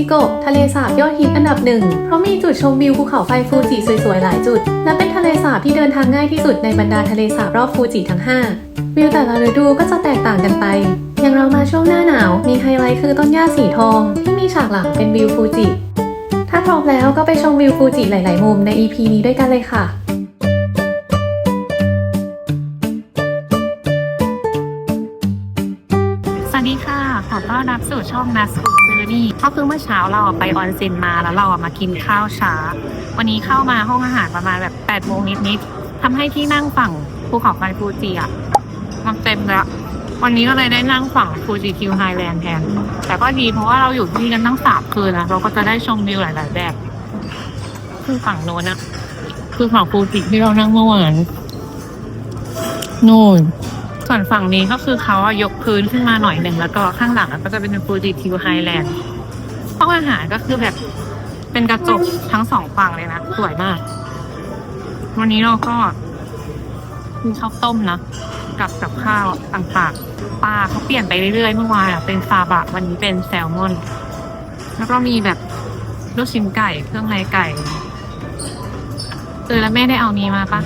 จิโกะทะเลสาบยอดฮิตอันดับหนึ่ง เพราะมีจุดชมวิวภูเขาไฟฟูจิสวยๆ หลายจุด และเป็นทะเลสาบที่เดินทางง่ายที่สุดในบรรดาทะเลสาบรอบฟูจิทั้ง 5 วิวแต่ละฤดูก็จะแตกต่างกันไป อย่างเรามาช่วงหน้าหนาว มีไฮไลท์คือต้นหญ้าสีทอง ที่มีฉากหลังเป็นวิวฟูจิ ถ้าพร้อมแล้วก็ไปชมวิวฟูจิหลาย ๆ มุมใน EP นี้ด้วยกันเลยค่ะสวัสดีค่ะ ขอต้อนรับสู่ช่องนัสฟู นี่ก็คือเมื่อเช้าเราไปออนเซ็นมาแล้วเราอะมากินข้าวช้า วันนี้เข้ามาห้องอาหารประมาณแบบ8ปดโมงนิดๆทำให้ที่นั่งฝั่งภูเขาไฟฟูจิอะมันเต็มแล้ววันนี้ก็เลยได้นั่งฝั่งฟูจิคิวไฮแลนด์แทน แต่ก็ดีเพราะว่าเราอยู่ที่นี่กันตั้งสามคืนนะเราก็จะได้ชมวิวหลายๆแบบ คือฝั่งโน้นอะคือฝั่งฟูจิที่เรานั่งเมื่อวานนู่น ส่วนฝั่งนี้ก็คือเขาอะยกพื้นขึ้นมาหน่อยหนึ่งแล้วก็ข้างหลังอะก็จะเป็นฟูจิทิวไฮแลนด์ห้องอาหารก็คือแบบเป็นกระจกทั้งสองฝั่งเลยนะสวยมาก วันนี้เราก็มีข้าวต้มนะกับกับข้าวต่างๆปลาเขาเปลี่ยนไปเรื่อยๆเมื่อวานอะเป็นซาบะวันนี้เป็นแซลมอน แล้วก็มีแบบลูกชิ้นไก่เครื่องในไก่เออแล้วแม่ได้เอานี้มาปะ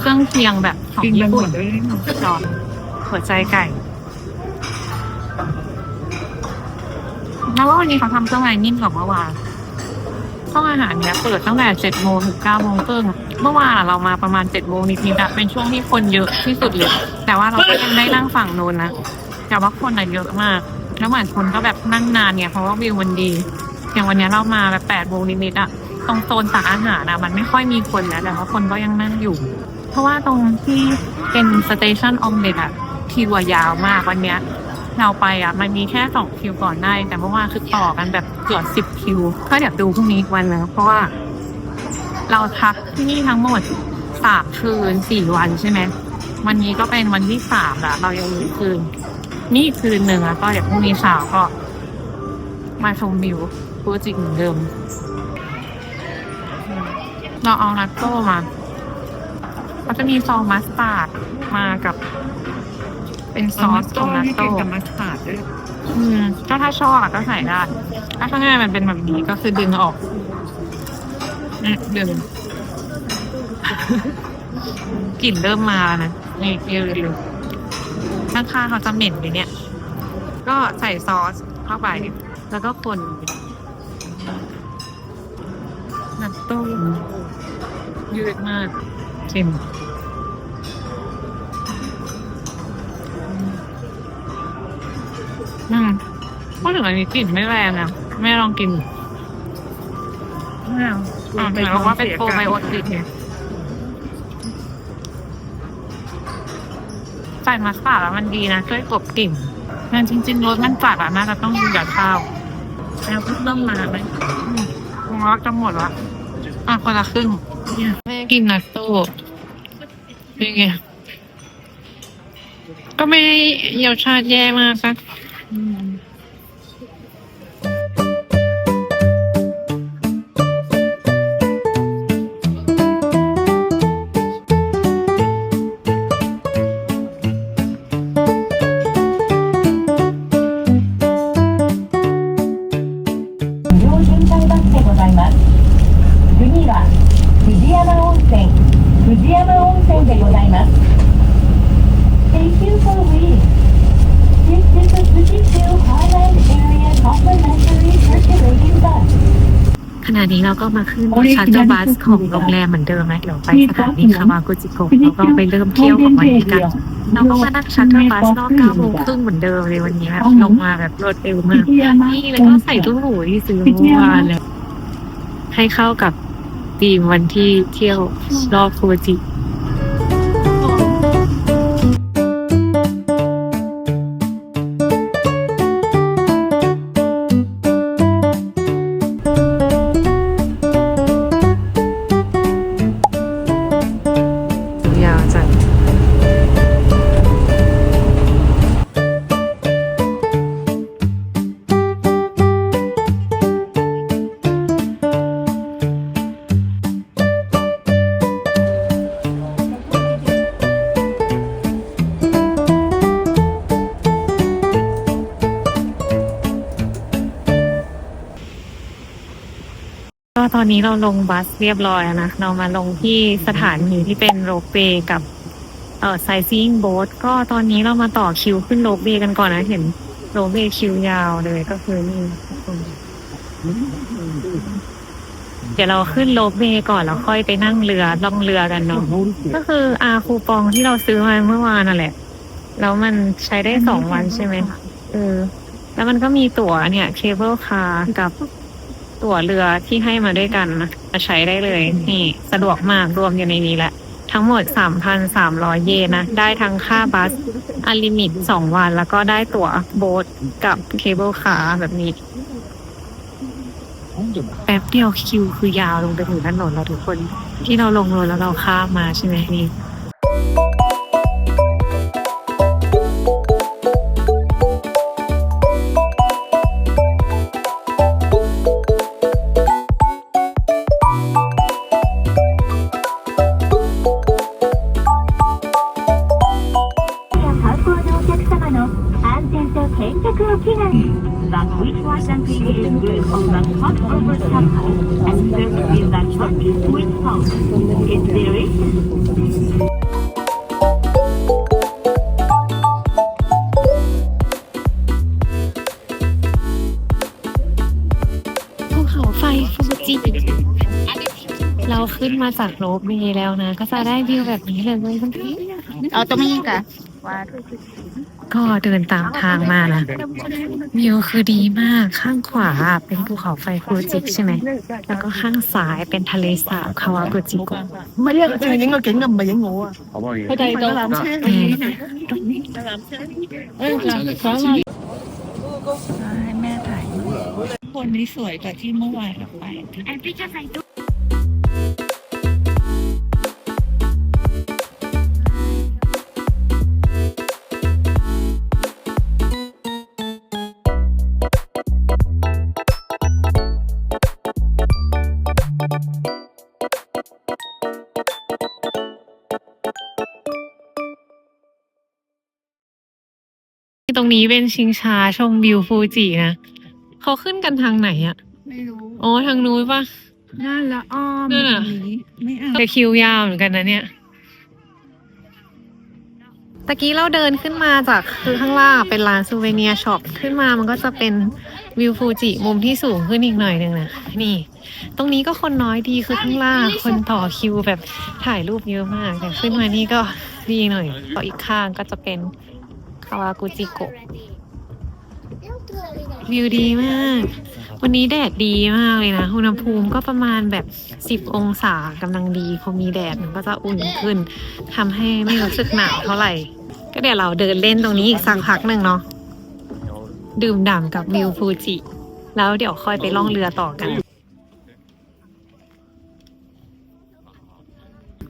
เครื่องเคียงแบบของญี่ปุ่นจอนหัวใจไก่แล้วว่าวันนี้เขาทำเครื่องในนิ่มกว่าเมื่อวานห้องอาหารเนี้ยเปิดตั้งแต่เจ็ดโมงถึงเก้าโมงครึ่งเมื่อวานอะเรามาประมาณเจ็ดโมงนิดๆอะเป็นช่วงที่คนเยอะที่สุดเลย แต่ว่าเราก็ยังได้นั่งฝั่งนู้นนะ แต่ว่าคนอะเยอะมาก แล้วเหมือนคนก็แบบนั่งนานเนี่ยเพราะว่าวิวมันดี อย่างวันเนี้ยเรามาแบบแปดโมงนิดๆอะตรงโซนตักอาหารอะมันไม่ค่อยมีคนนะแต่ว่าคนก็ยังนั่งอยู่ เพราะว่าตรงที่เป็นสเตชันออมเด็ดอะคิวอะยาวมากวันเนี้ยเราไปอะมันมีแค่สองคิวก่อนได้ แต่เมื่อวานคือต่อกันแบบเกือบสิบคิวก็เดี๋ยวดูพรุ่งนี้อีกวันนึงเพราะว่า เราพักที่นี่ทั้งหมดสามคืนสี่วันใช่ไหมวันนี้ก็เป็นวันที่สามละเรายังมีคืน นี่คืนหนึ่งแล้วก็เดี๋ยวพรุ่งนี้เช้าก็ มาชมวิวฟูจิเหมือนเดิม เราเอานัตโต้มา เขาจะมีซองมัสตาร์ดมากับ เป็นซอสของนัตโต้กับมัสตาร์ดด้วยอืมก็ถ้าชอบอะก็ใส่ได้ถ้าข้างในมันเป็นแบบนี้ก็คือดึงออกนี่ดึงกลิ่นเริ่มมาแล้วนะนี่เร็วๆข้างๆเขาจะเหม็นไปเนี่ย ก็ใส่ซอสเข้าไป แล้วก็คนนัตโต้ยืดมาก ชิมอืมพูดถึงอันนี้กลิ่นไม่แรงนะแม่ลองกินไม่เอาอ่าแต่เราว่าเป็นโปรไบโอติกเนี่ยใส่มัสตาร์ดแล้วมันดีนะช่วยกลบกลิ่นแต่จริงๆรสมันจัดอะน่าจะต้องกินกับข้าวแล้วเพิ่งเริ่มมาไหมอืมของเราจะหมดละอะคนละครึ่ง เนี่ยแม่กินนัตโต้เป็นไง ก็ไม่ได้เยาวชาติแย่มากสัก มาขึ้นชาร์เตอร์บัสของโรงแรมเหมือนเดิมนะเดี๋ยวไปสถานีคาวากุจิโกะแล้วก็ไปเริ่มเที่ยวของวันนี้กันเราก็มานั่งชาร์เตอร์บัสรอบเก้าโมงครึ่งเหมือนเดิมเลยวันนี้แบบลงมาแบบรวดเร็วมากนี่แล้วก็ใส่ตุ้งหูที่ซื้อเมื่อวานเลยให้เข้ากับธีมวันที่เที่ยวรอบฟูจิ ก็ตอนนี้เราลงบัสเรียบร้อยนะ เรามาลงที่สถานีที่เป็นโรเวย์กับเอ่อไซซิ่งโบ๊ทก็ตอนนี้เรามาต่อคิวขึ้นโรเวย์กันก่อนนะเห็นโรเวย์คิวยาวเลยก็คือนี่เดี๋ยวเราขึ้นโรเวย์ก่อนแล้วค่อยไปนั่งเรือล่องเรือกันเนาะก็คืออาคูปองที่เราซื้อมาเมื่อวานนั่นแหละ แล้วมันใช้ได้สองวันใช่ไหมเออ แล้วมันก็มีตั๋วเนี่ยเคเบิลคาร์กับ ตั๋วเรือที่ให้มาด้วยกันนะมาใช้ได้เลย นี่สะดวกมากรวมอยู่ในนี้แหละ ทั้งหมด 3,300 เยนนะ ได้ทั้งค่าบัสอันลิมิต 2 วัน แล้วก็ได้ตั๋วโบ๊ทกับเคเบิลคาร์แบบนี้แป๊บเดียวคิวคือยาวลงไปถึงถนนแล้วทุกคน ที่เราลงรถแล้วเราข้ามมาใช่ไหมนี่ that which was created based on the thought over sample and there is the church which found is there is เราขึ้นมาจากโรบเมย์แล้วนะ ก็จะได้วิวแบบนี้เลยเว้ยคุณพี่เอาตรงนี้กะว่า ก็เดินตามทางมานะวิวคือดีมากข้างขวาเป็นภูเขาไฟฟูจิใช่ไหมแล้วก็ข้างซ้ายเป็นทะเลสาบคาวากุจิโกะไม่เรียกจริงๆก็เก่งกับไม่ยังงูอะเข้าใจตรงน้นะตรงนี้น้ำเชื่มาให้แม่ถ่ายคนนี้สวยกว่าที่เมื่อวานเราไป นี้เป็นชิงช้าชมวิวฟูจินะเขาขึ้นกันทางไหนอะไม่รู้อ๋อทางนู้นปะ น่าละอ้อมนั่นน่ะไม่เอาแต่คิวยาวเหมือนกันนะเนี่ย ตะกี้เราเดินขึ้นมาจากคือข้างล่างเป็นร้านซูเวเนียร์ช็อปขึ้นมามันก็จะเป็นวิวฟูจิมุมที่สูงขึ้นอีกหน่อยหนึ่งนะนี่ ตรงนี้ก็คนน้อยดีคือข้างล่างคนต่อคิวแบบถ่ายรูปเยอะมากแต่ขึ้นมานี่ก็ดีหน่อยต่ออีกข้างก็จะเป็น คาวากุจิโกะวิวดีมาก วันนี้แดดดีมากเลยนะ อุณหภูมิก็ประมาณแบบ 10 องศากำลังดี พอมีแดดมันก็จะอุ่นขึ้นทำให้ไม่รู้สึกหนาวเท่าไหร่ ก็เดี๋ยวเราเดินเล่นตรงนี้อีกสักพักหนึ่งเนาะดื่มด่ำกับวิวฟูจิ แล้วเดี๋ยวค่อยไปล่องเรือต่อกัน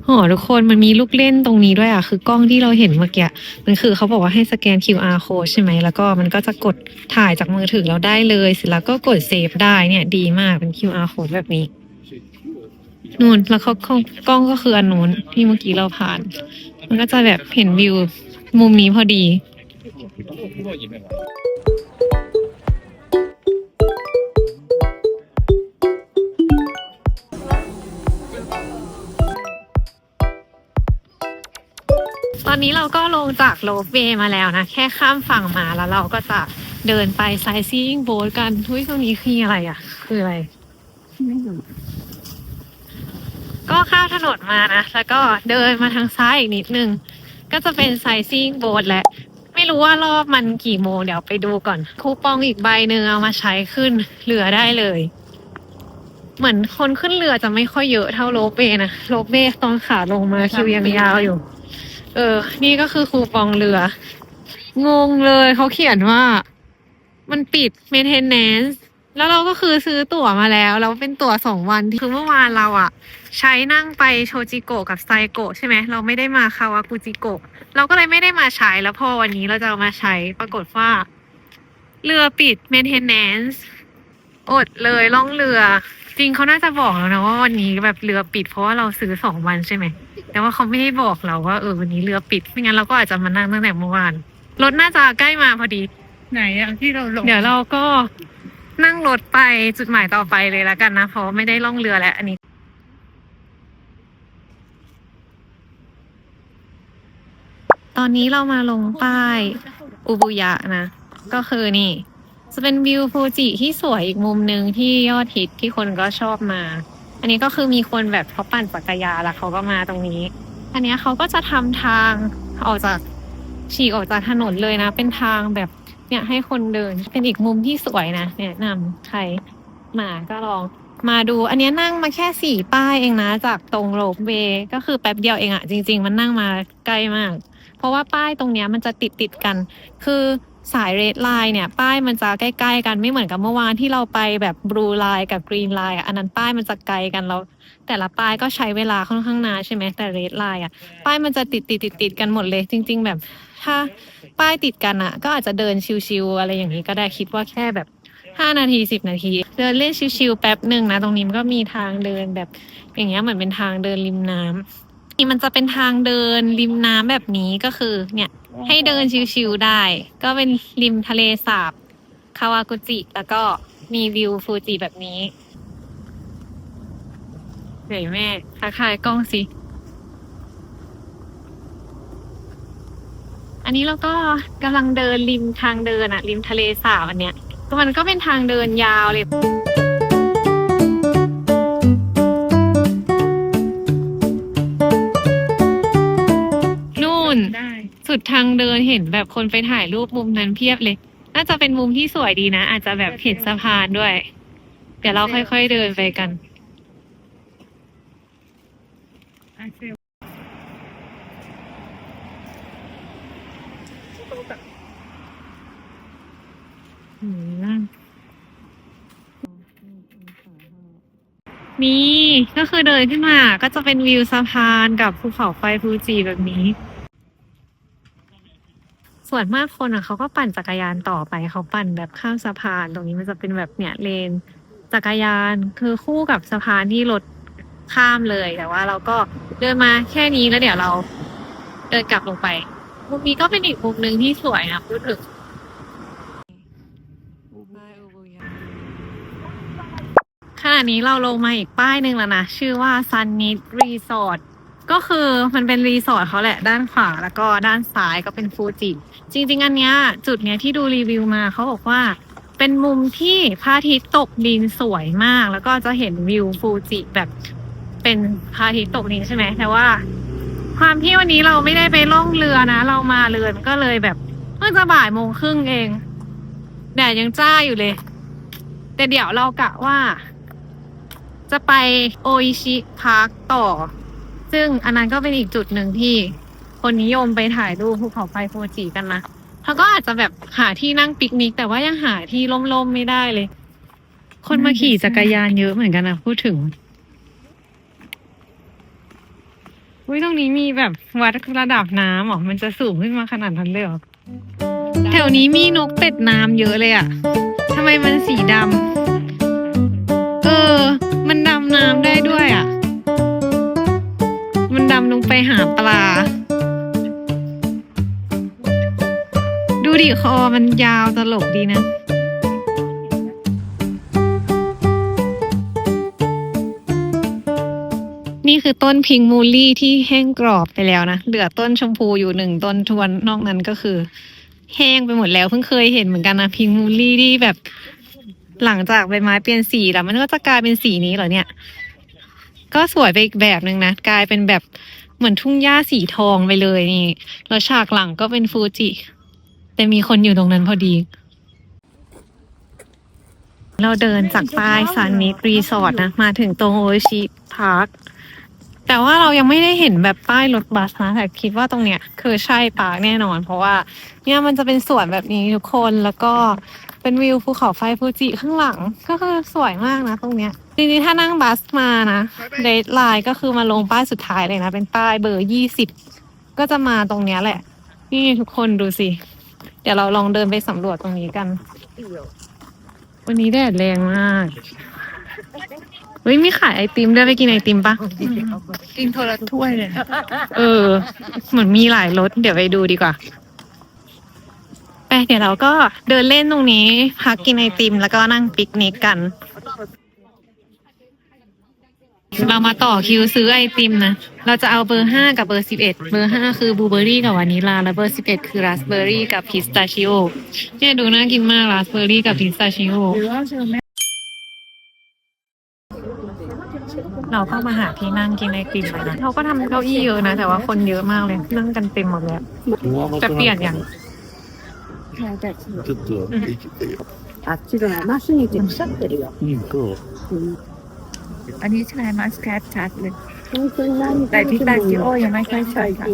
โหทุกคนมันมีลูกเล่นตรงนี้ด้วยอะ คือกล้องที่เราเห็นเมื่อกี้มันคือเขาบอกว่าให้สแกน QR code ใช่ไหม แล้วก็มันก็จะกดถ่ายจากมือถือเราได้เลยเสร็จแล้วก็กดเซฟได้เนี่ยดีมากเป็น QR code แบบนี้นู่นแล้วเขาเขากล้องก็คืออันนู้นที่เมื่อกี้เราผ่าน มันก็จะแบบเห็นวิวมุมนี้พอดี นนี้เราก็ลงจากโลฟเวย์มาแล้วนะ แค่ข้ามฝั่งมาแล้วเราก็จะเดินไปไซซิ่งโบ๊ทกันทุยตรงนี้คืออะไรอะ คืออะไร ก็ข้ามถนนมานะ แล้วก็เดินมาทางซ้ายอีกนิดนึง ก็จะเป็นไซซิ่งโบ๊ทแหละ ไม่รู้ว่ารอบมันกี่โมงเดี๋ยวไปดูก่อน คูปองอีกใบหนึ่งเอามาใช้ขึ้นเรือได้เลย เหมือนคนขึ้นเรือจะไม่ค่อยเยอะเท่าโลเปนะโลเปตอนขาลงมาคิวยังยาวอยู่ เออ นี่ก็คือคูปองเรือ งงเลยเขาเขียนว่า มันปิด maintenance แล้วเราก็คือซื้อตั๋วมาแล้วแล้วเป็นตั๋วสองวันที่คือเมื่อวานเราอะใช้นั่งไปโชจิโกะกับไซโกะใช่ไหมเราไม่ได้มาคาวากุจิโกะเราก็เลยไม่ได้มาใช้แล้วพอวันนี้เราจะเอามาใช้ปรากฏว่า เรือปิด maintenance อดเลยล่องเรือ จริงเขาน่าจะบอกแล้วนะว่าวันนี้แบบเรือปิดเพราะว่าเราซื้อสองวันใช่ไหม แต่ว่าเขาไม่ได้บอกเราว่าเออวันนี้เรือปิดไม่งั้นเราก็อาจจะมานั่งตั้งแต่เมื่อวานรถน่าจะใกล้มาพอดี ไหนอะที่เราลงเดี๋ยวเราก็นั่งรถไปจุดหมายต่อไปเลยแล้วกันนะเพราะไม่ได้ล่องเรือแล้วอันนี้ตอนนี้เรามาลงป้ายอุบุยะนะ ก็คือนี่ จะเป็นวิวฟูจิที่สวยอีกมุมหนึ่งที่ยอดฮิตที่คนก็ชอบมา อันนี้ก็คือมีคนแบบเขาปั่นจักรยานแล้วเขาก็มาตรงนี้ อันนี้เขาก็จะทำทางออกจากฉีกออกจากถนนเลยนะ เป็นทางแบบเนี่ยให้คนเดินเป็นอีกมุมที่สวยนะแนะนำใครมาก็ลองมาดู อันนี้นั่งมาแค่สี่ป้ายเองนะ จากตรงโรบเวย์ก็คือแป๊บเดียวเองอะจริง ๆ มันนั่งมาใกล้มาก เพราะว่าป้ายตรงเนี้ยมันจะติดติดกัน คือ สายเรดไลน์เนี่ย ป้ายมันจะใกล้ ๆ กันไม่เหมือนกับเมื่อวานที่เราไปแบบบลูไลน์กับกรีนไลน์อันนั้นป้ายมันจะไกลกันแล้วแต่ละป้ายก็ใช้เวลาค่อนข้างนานใช่ไหมแต่เรดไลน์อะป้ายมันจะติดติดติดติดกันหมดเลย จริง ๆ แบบถ้าป้ายติดกันอะ ก็อาจจะเดินชิวๆอะไรอย่างนี้ก็ได้คิดว่าแค่แบบห้านาทีสิบนาทีเดินเล่นชิวๆแป๊บหนึ่งนะ ตรงนี้มันก็มีทางเดินแบบอย่างเงี้ยเหมือนเป็นทางเดินริมน้ำนี่ มันจะเป็นทางเดินริมน้ำแบบนี้ก็คือ เนี่ย ให้เดินชิวๆได้ ก็เป็นริมทะเลสาบคาวากุจิ แล้วก็มีวิวฟูจิแบบนี้เฮ้ยแม่ทักทายกล้องสิ อันนี้เราก็กำลังเดินริมทางเดินอะริมทะเลสาบอันเนี้ยมันก็เป็นทางเดินยาวเลย สุดทางเดินเห็นแบบคนไปถ่ายรูปมุมนั้นเพียบเลย น่าจะเป็นมุมที่สวยดีนะ อาจจะแบบเห็นสะพานด้วย เดี๋ยวเราค่อยๆเดินไปกัน นี่ก็คือเดินขึ้นมา ก็จะเป็นวิวสะพานกับภูเขาไฟฟูจิแบบนี้ ส่วนมากคนอะเขาก็ปั่นจักรยานต่อไปเขาปั่นแบบข้ามสะพาน ตรงนี้มันจะเป็นแบบเนี่ยเลน จักรยานคือคู่กับสะพานที่รถข้ามเลยแต่ว่า เราก็เดินมาแค่นี้แล้วเดี๋ยวเราเดินกลับลงไปมุมนี้ก็เป็นอีกมุมหนึ่งที่สวยนะพูดถึงขณะนี้เราลงมาอีกป้ายหนึ่งแล้วนะ ชื่อว่า Sun n i t Resort ก็คือมันเป็นรีสอร์ทเขาแหละด้านขวาแล้วก็ด้านซ้ายก็เป็นฟูจิ จริง ๆ อันเนี้ยจุดเนี้ยที่ดูรีวิวมาเขาบอกว่าเป็นมุมที่พระอาทิตย์ตกดินสวยมาก แล้วก็จะเห็นวิวฟูจิแบบเป็นพระอาทิตย์ตกดินใช่ไหมแต่ว่า ความที่วันนี้เราไม่ได้ไปล่องเรือนะ เรามาเรือมันก็เลยแบบเพิ่งจะบ่ายโมงครึ่งเองแดดยังจ้าอยู่เลย แต่เดี๋ยวเรากะว่า จะไปโออิชิพาร์คต่อ ซึ่งอันนั้นก็เป็นอีกจุดหนึ่งที่คนนิยมไปถ่ายรูปภูเขาไฟฟูจิกันนะเขาก็อาจจะแบบหาที่นั่งปิกนิก แต่ว่ายังหาที่ล่มๆไม่ได้เลย คนมาขี่จักรยานเยอะเหมือนกันนะพูดถึงอุ้ยตรงนี้มีแบบวัดระดับน้ำหรอมันจะสูงขึ้นมาขนาดนั้นเลยหรอแถวนี้มีนกเป็ดน้ำเยอะเลยอะทำไมมันสีดำเออ มันดำน้ำได้ด้วยอะ ลงไปหาปลา ดูดิคอมันยาวตลกดีนะนี่คือต้นพิงมูลี่ที่แห้งกรอบไปแล้วนะ เหลือต้นชมพูอยู่หนึ่งต้นทวนนอกนั้นก็คือ แห้งไปหมดแล้วเพิ่งเคยเห็นเหมือนกันนะพิงมูลลี่ที่แบบ หลังจากใบไม้เปลี่ยนสีแล้วมันก็จะกลายเป็นสีนี้เหรอเนี่ย ก็สวยไปอีกแบบหนึ่งนะ กลายเป็นแบบ เหมือนทุ่งหญ้าสีทองไปเลยนี่ แล้วฉากหลังก็เป็นฟูจิ แต่มีคนอยู่ตรงนั้นพอดี เราเดินจากป้ายซันนิ t รีสอร์ทนะ มาถึงตรงโอชิพาร์คแต่ว่าเรายังไม่ได้เห็นแบบป้ายรถบัสนะแต่คิดว่าตรงเนี้ยคือใช่ปาร์คแน่นอน เพราะว่าเนี่ยมันจะเป็นสวนแบบนี้ทุกคนแล้วก็เป็นวิวภูเขาไฟฟูจิข้างหลัง ก็คือสวยมากนะตรงเนี้ย จริงๆ ถ้านั่งบัสมานะเดทไลน์ก็คือมาลงป้ายสุดท้ายเลยนะ เป็นป้ายเบอร์ยี่สิบก็จะมาตรงเนี้ยแหละ นี่ทุกคนดูสิ เดี๋ยวเราลองเดินไปสำรวจตรงนี้กัน วันนี้แดดแรงมากเฮ้ยมีขายไอติมด้วยไปกินไอติมปะกินโทรถ้วยเลยเออ เหมือนมีหลายรสเดี๋ยวไปดูดีกว่าไปเดี๋ยวเราก็เดินเล่นตรงนี้พักกินไอติมแล้วก็นั่งปิกนิกกัน เรามาต่อคิวซื้อไอติมนะ เราจะเอาเบอร์ห้ากับเบอร์สิบเอ็ด เบอร์ห้าคือบลูเบอร์รี่กับวานิลลา แล้วเบอร์สิบเอ็ดคือราสเบอร์รี่กับพิสตาชิโอ เนี่ยดูน่ากินมากราสเบอร์รี่กับพิสตาชิโอ หรือว่าเธอแม่ เราก็มาหาที่นั่งกินไอติมเลยนะเขาก็ทำเก้าอี้เยอะนะ แต่ว่าคนเยอะมากเลย นั่งกันเต็มหมดเลย จะเปลี่ยนอย่าง ちょっと生きてよ。あっちが甘すぎて腐ってるよ。うん、そう。 อันนี้ชายมาสแคทชัดเลยต่นแต่พิสตาชิโอยังไม่ค่อยชัดค่ะ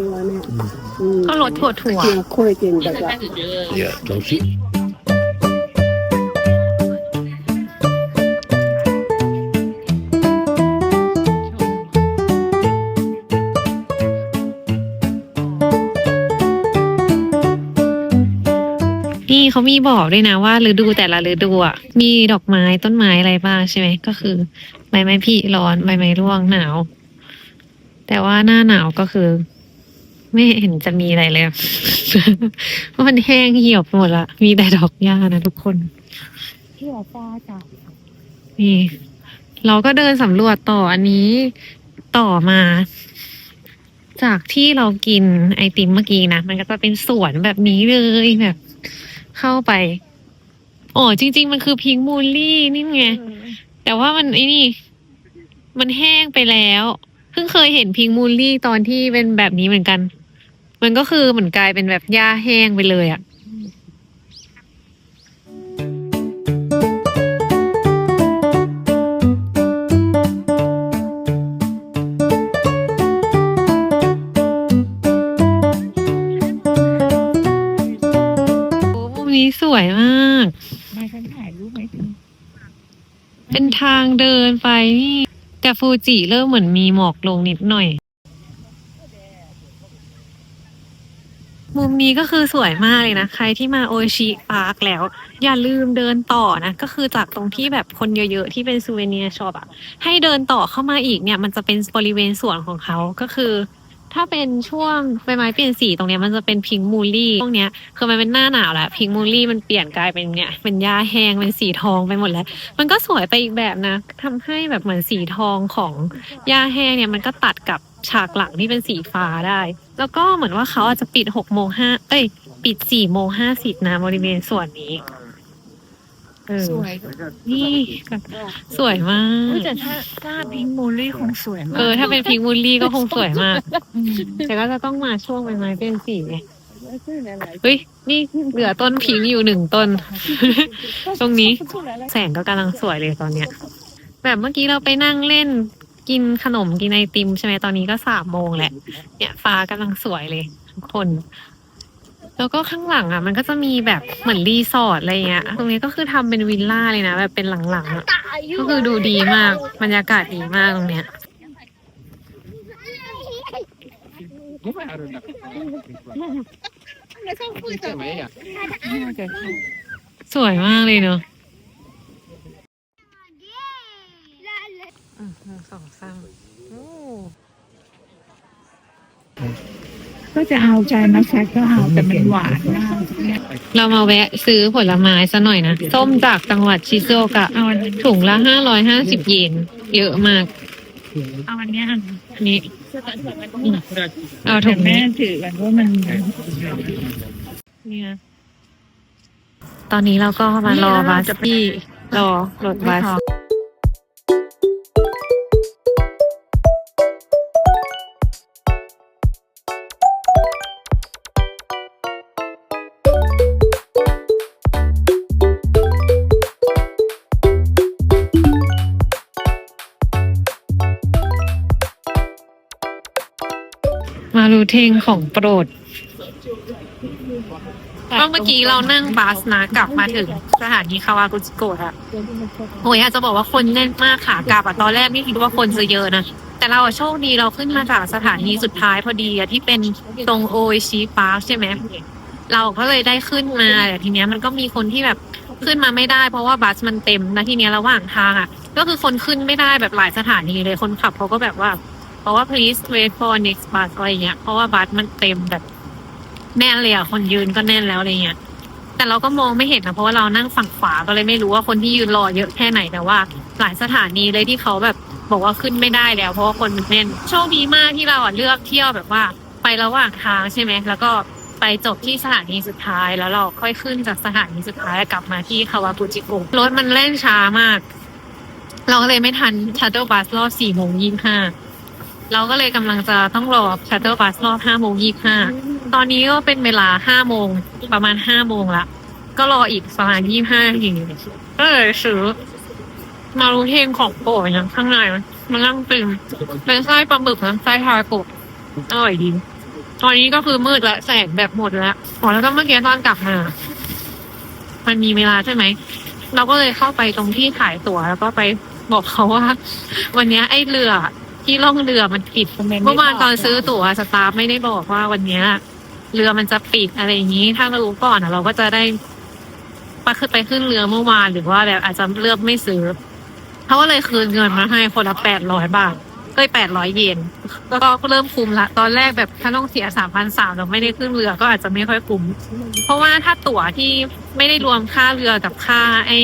ก็รสถั่วถั่วคุยอะลองชิ นี่เขามีบอกด้วยนะว่าฤดูแต่ละฤดูอะมีดอกไม้ต้นไม้อะไรบ้างใช่ไหมก็คือใบไม้ผลิร้อนใบไม้ร่วงหนาว แต่ว่าหน้าหนาวก็คือ ไม่เห็นจะมีอะไรเลยเพราะมันแห้งเหี่ยวไปหมดละมีแต่ดอกหญ้านะทุกคนที่หัวฟ้าจ้ะนี่ เราก็เดินสำรวจต่ออันนี้ต่อมา จากที่เรากินไอติมเมื่อกี้นะมันก็จะเป็นสวนแบบนี้เลยแบบ เข้าไปอ๋อจริง ๆ มันคือพิงมูลลี่นี่ไง แต่ว่ามันไอ้นี่ มันแห้งไปแล้ว เพิ่งเคยเห็นพิงมูลลี่ตอนที่เป็นแบบนี้เหมือนกัน มันก็คือเหมือนกลายเป็นแบบหญ้าแห้งไปเลยอะ นี้สวยมาก มาฉันถ่ายรูปไหมถึงเป็นทางเดินไปนี่ แต่ฟูจิเริ่มเหมือนมีหมอกลงนิดหน่อย มุมนี้ก็คือสวยมากเลยนะ ใครที่มาโอชิพาร์คแล้ว อย่าลืมเดินต่อนะ ก็คือจากตรงที่แบบคนเยอะๆ ที่เป็นซูเวเนียร์ช็อปอะให้เดินต่อเข้ามาอีกเนี่ย มันจะเป็นบริเวณสวนของเขาก็คือ ถ้าเป็นช่วงใบไม้เปลี่ยนสีตรงเนี้ยมันจะเป็นพิงมูลลี่ตรงเนี้ยคือมันเป็นหน้าหนาวแล้วพิงมูลี่มันเปลี่ยนกลายเป็นเนี่ยเป็นหญ้าแห้งเป็นสีทองไปหมดแล้ว มันก็สวยไปอีกแบบนะทำให้แบบเหมือนสีทองของหญ้าแห้งเนี่ยมันก็ตัดกับฉากหลังที่เป็นสีฟ้าได้ แล้วก็เหมือนว่าเขาอาจจะปิดหกโมงห้าเอ้ย ปิดสี่โมงห้าสิบนะบริเวณส่วนนี้ เออสวยนี่แบบสวยมากแต่ถ้าถ้าพิงค์มูลลี่คงสวยมากเออถ้าเป็นพิงมูลลี่ก็คงสวยมากมแต่ก็จะต้องมาช่วงใบไม้เป็นสีไงเฮ้ยนี่เหลือต้นพิงค์อยู่หนึ่งต้น ตรงนี้แสงก็กำลังสวยเลยตอนเนี้ย แบบเมื่อกี้เราไปนั่งเล่นกินขนมกินไอติมใช่ไหมตอนนี้ก็สามโมงแหละ เนี่ยฟ้ากำลังสวยเลยทุกคน แล้วก็ข้างหลังอะ มันก็จะมีแบบเหมือนรีสอร์ทอะไรเงี้ย ตรงนี้ก็คือทำเป็นวิลล่าเลยนะ แบบเป็นหลังๆอะก็คือดูดีมาก บรรยากาศดีมากตรงเนี้ยสวยมากเลยเนอะอืมหนึ่งสองสามโอ้ ก็จะเอาใจมาแซกก็เอาแต่มันหวานมากเนี่ยเรามาแวะซื้อผลไม้ซะหน่อยนะ ส้มจากจังหวัดชิโซโอกะ เอาอันนี้ถุงละห้าร้อยห้าสิบเยนเยอะมาก เอาอันเนี้ยอันนี้เอาถุแต่งแม่นี้ถือกันว่ามันเนี่ย ตอนนี้เราก็มารอบัสที่รอรถบัส มารูเทงของโปรดก็เมื่อกี้เรานั่งบัสนะกลับมาถึงสถานีคาวากุจิโกะอะโอ้ยอากจะบอกว่าคนแน่นมากค่ะกลับอะตอนแรกไม่คิดว่าคนจะเยอะนะ แต่เราโชคดีเราขึ้นมาจากสถานีสุดท้ายพอดีอะที่เป็นตรงโอชิพาร์คใช่ไหม เราก็เลยได้ขึ้นมาแต่ทีเนี้ยมันก็มีคนที่แบบขึ้นมาไม่ได้เพราะว่าบัสมันเต็มแล้วทีเนี้ยระหว่างทางอะก็คือคนขึ้นไม่ได้แบบหลายสถานีเลยคนขับเขาก็แบบว่า ราะว่า please wait for next bus อะไรเงี้ย เพราะว่าบัสมันเต็มแบบแน่นเลยอะ คนยืนก็แน่นแล้วอะไรเงี้ย แต่เราก็มองไม่เห็นนะเพราะว่าเรานั่งฝั่งขวาก็เลยไม่รู้ว่าคนที่ยืนรอเยอะแค่ไหนแต่ว่า หลายสถานีเลยที่เขาแบบบอกว่าขึ้นไม่ได้แล้ว เพราะว่าคนมันแน่นโชคดีมากที่เราอะเลือกเที่ยวแบบว่า ไประหว่างทางใช่ไหมแล้วก็ไปจบที่สถานีสุดท้ายแล้วเราค่อยขึ้นจากสถานีสุดท้ายกลับมาที่คาวากุจิโกะรถมันเล่นช้ามาก เราก็เลยไม่ทันชัตเตอร์บัสรอบสี่โมงยี่ห้า เราก็เลยกำลังจะต้องรอชัตเตอร์บัสรอบห้าโมงยี่ห้าตอนนี้ก็เป็นเวลาห้าโมงประมาณห้าโมงละ ก็รออีกประมาณยี่ห้านาทีก็เลยซื้อมารูเทงของโปรดอย่างข้างในมันมันนั่งตึงเป็นไส้ปลาหมึกนะไส้ทาโกะอร่อยดี ตอนนี้ก็คือมืดและแสงแบบหมดแล้วอ๋อแล้วก็เมื่อกี้ตอนกลับมา มันมีเวลาใช่ไหม เราก็เลยเข้าไปตรงที่ขายตั๋วแล้วก็ไปบอกเขาว่า วันนี้ไอ้เรือ ที่ล่องเรือมันปิดเมื่อวานตอนซื้อตั๋วสตาฟไม่ได้บอกว่าวันเนี้ย เรือมันจะปิดอะไรอย่างนี้ ถ้าเรารู้ก่อนอะเราก็จะได้ไปขึ้นไปขึ้นเรือเมื่อวานหรือว่าแบบอาจจะเลือกไม่ซื้อเขาก็เลยคืนเงินมาให้คนละแปดร้อยบาทก็แปดร้อยเยนก็เริ่มคุ้มละ ตอนแรกแบบถ้าต้องเสียสามพันสามเราไม่ได้ขึ้นเรือก็อาจจะไม่ค่อยคุ้ม เพราะว่าถ้าตั๋วที่ไม่ได้รวมค่าเรือกับค่าไอ้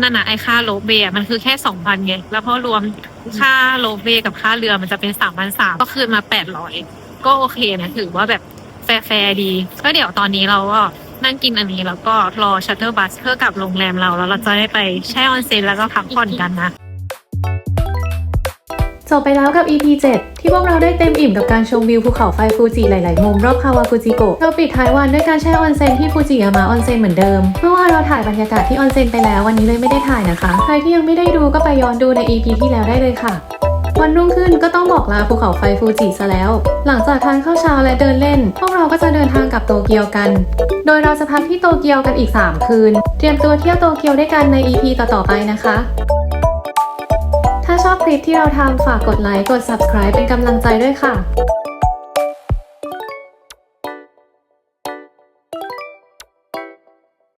นั่นนะไอค่าโลเบมันคือแค่สองพันไง แล้วพอรวมค่าโลเบกับค่าเรือมันจะเป็นสามพันสามก็คืนมาแปดร้อยก็โอเคนะถือว่าแบบแฟร์ดี ก็เดี๋ยวตอนนี้เราก็นั่งกินอันนี้แล้วก็รอชัตเตอร์บัสเพื่อกลับโรงแรมเราแล้วเราจะได้ไปแช่ออนเซ็นแล้วก็พักผ่อนกันนะ จบไปแล้วกับ EP 7 ที่พวกเราได้เต็มอิ่มกับการชมวิวภูเขาไฟฟูจิหลาย ๆ มุมรอบคาวาฟูจิโกะเราปิดท้ายวันด้วยการแช่ออนเซ็นที่ฟูจิยามะออนเซ็นเหมือนเดิม เมื่อวานเราถ่ายบรรยากาศที่ออนเซ็นไปแล้ววันนี้เลยไม่ได้ถ่ายนะคะ ใครที่ยังไม่ได้ดูก็ไปย้อนดูใน EP ที่แล้วได้เลยค่ะวันรุ่งขึ้นก็ต้องบอกลาภูเขาไฟฟูจิซะแล้ว หลังจากทานข้าวเช้าและเดินเล่น พวกเราก็จะเดินทางกลับโตเกียวกัน โดยเราจะพักที่โตเกียวกันอีก 3 คืน เตรียมตัวเที่ยวโตเกียวด้วยกันใน EP ต่อๆไปนะคะ ลิปที่เราทำฝากกดไลค์ กด subscribe เป็นกำลังใจด้วยค่ะ